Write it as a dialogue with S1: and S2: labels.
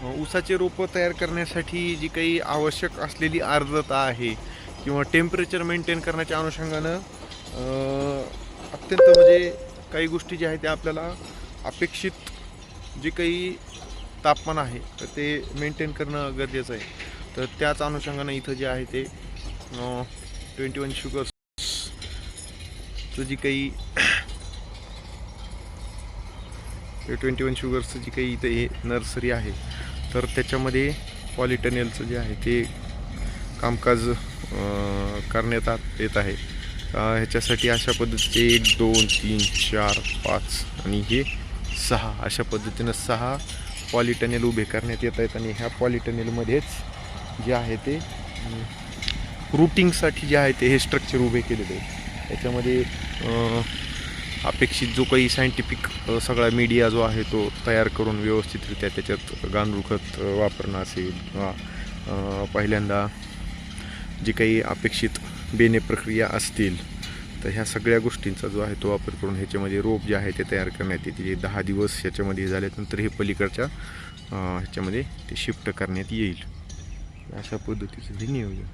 S1: उसाचे ऊसाचे रोपं तयार करण्यासाठी जी काही आवश्यक असलेली आर्द्रता आहे किंवा टेम्परेचर मेंटेन करण्याच्या अनुषंगानं अत्यंत म्हणजे काही गोष्टी ज्या आहेत त्या आपल्याला अपेक्षित जे काही तापमान आहे तर ते मेंटेन करणं गरजेचं आहे. तर त्याच अनुषंगानं इथं जे आहे ते ट्वेंटी वन शुगर्स जी काही ट्वेंटी वन शुगर्सचं जी काही इथं हे नर्सरी आहे तर त्याच्यामध्ये पॉलिटनेलचं जे आहे ते कामकाज करण्यात येत आहे. ह्याच्यासाठी अशा पद्धतीचे एक दोन तीन चार पाच आणि हे सहा अशा पद्धतीनं सहा पॉलिटनेल उभे करण्यात येत आहेत आणि ह्या पॉलिटनेलमध्येच जे आहे ते रूटिंगसाठी जे आहे ते हे स्ट्रक्चर उभे केलेले आहे त्याच्यामध्ये अपेक्षित जो काही सायंटिफिक सगळा मीडिया जो आहे तो तयार करून व्यवस्थितरित्या त्याच्यात गांडूळ खत वापरणं असेल किंवा पहिल्यांदा जी काही अपेक्षित बेने प्रक्रिया असतील तर ह्या सगळ्या गोष्टींचा जो आहे तो वापर करून ह्याच्यामध्ये रोप जे आहे ते तयार करण्यात येते. जे दहा दिवस ह्याच्यामध्ये झाल्यानंतर हे पलीकडच्या ह्याच्यामध्ये ते शिफ्ट करण्यात येईल. अशा पद्धतीचं हे नियोजन.